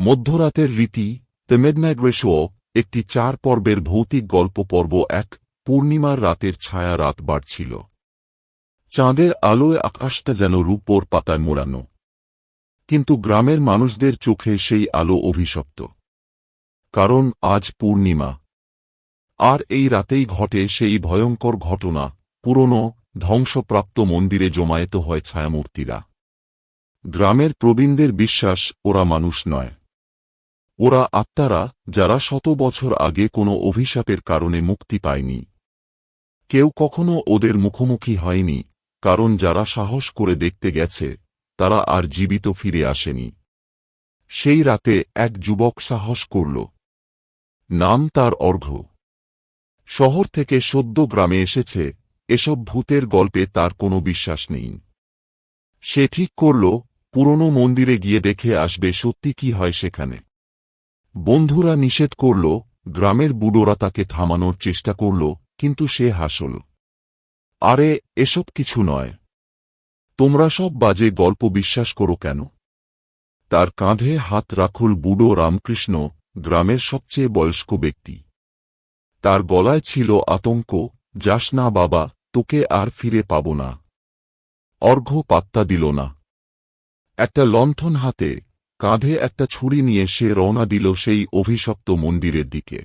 মধ্যরাতের রীতি তেমেডম্যাগ্রেশো একটি চার পর্বের ভৌতিক গল্প পর্ব এক, পূর্ণিমার রাতের ছায়া রাত বাড়ছিল। চাঁদের আলোয় আকাশটা যেন রূপোর পাতায় মোড়ানো। কিন্তু গ্রামের মানুষদের চোখে সেই আলো অভিশপ্ত। কারণ আজ পূর্ণিমা। আর এই রাতেই ঘটে সেই ভয়ঙ্কর ঘটনা, পুরনো, ধ্বংসপ্রাপ্ত মন্দিরে জমায়েত হয় ছায়ামূর্তিরা। গ্রামের প্রবীণদের বিশ্বাস, ওরা মানুষ নয়। ওরা আত্মারা, যারা শত বছর আগে কোনো অভিশাপের কারণে মুক্তি পায়নি। কেউ কখনো ওদের মুখোমুখি হয়নি, কারণ যারা সাহস করে দেখতে গেছে, তারা আর জীবিত ফিরে আসেনি। সেই রাতে এক যুবক সাহস করল। নাম তার অর্ঘ্য শহর থেকে সদ্য গ্রামে এসেছে, এসব ভূতের গল্পে তার কোনো বিশ্বাস নেই। সে ঠিক করল, পুরনো মন্দিরে গিয়ে দেখে আসবে সত্যি কি হয় সেখানে। বন্ধুরা নিষেধ করল, গ্রামের বুড়োরা তাকে থামানোর চেষ্টা করল, কিন্তু সে হাসল। আরে, এসব কিছু নয়। তোমরা সব বাজে গল্প বিশ্বাস করো কেন? তার কাঁধে হাত রাখুল বুড়ো রামকৃষ্ণ, গ্রামের সবচেয়ে বয়স্ক ব্যক্তি। তার গলায় ছিল আতঙ্ক, যাস না বাবা, তোকে আর ফিরে পাব না। অর্ঘ্য পাত্তা দিল না। একটা লণ্ঠন হাতে কাঁধে একটা ছুরি নিয়ে সে রওনা দিল সেই অভিশপ্ত মন্দিরের দিকে।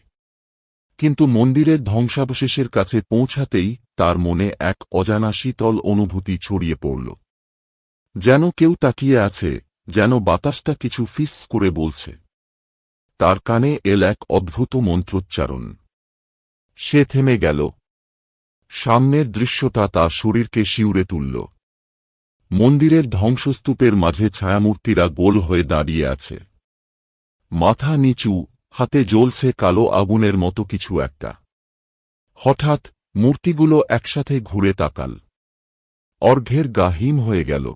কিন্তু মন্দিরের ধ্বংসাবশেষের কাছে পৌঁছাতেই তার মনে এক অজানা শীতল অনুভূতি ছড়িয়ে পড়ল। যেন কেউ তাকিয়ে আছে, যেন বাতাসটা কিছু ফিস করে বলছে। তার কানে এল এক অদ্ভুত মন্ত্রোচ্চারণ। সে থেমে গেল। সামনের দৃশ্যটা তার শরীরকে শিউরে তুলল। মন্দিরের ধ্বংসস্তূপের মাঝে ছায়ামূর্তিরা গোল হয়ে দাঁড়িয়ে আছে। মাথা নিচু, হাতে জ্বলছে কালো আগুনের মতো কিছু একটা। হঠাৎ, মূর্তিগুলো একসাথে ঘুরে তাকাল। অর্ঘের গা হিম হয়ে গেল।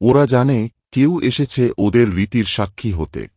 ওরা জানে, কেউ এসেছে ওদের রীতির সাক্ষী হতে।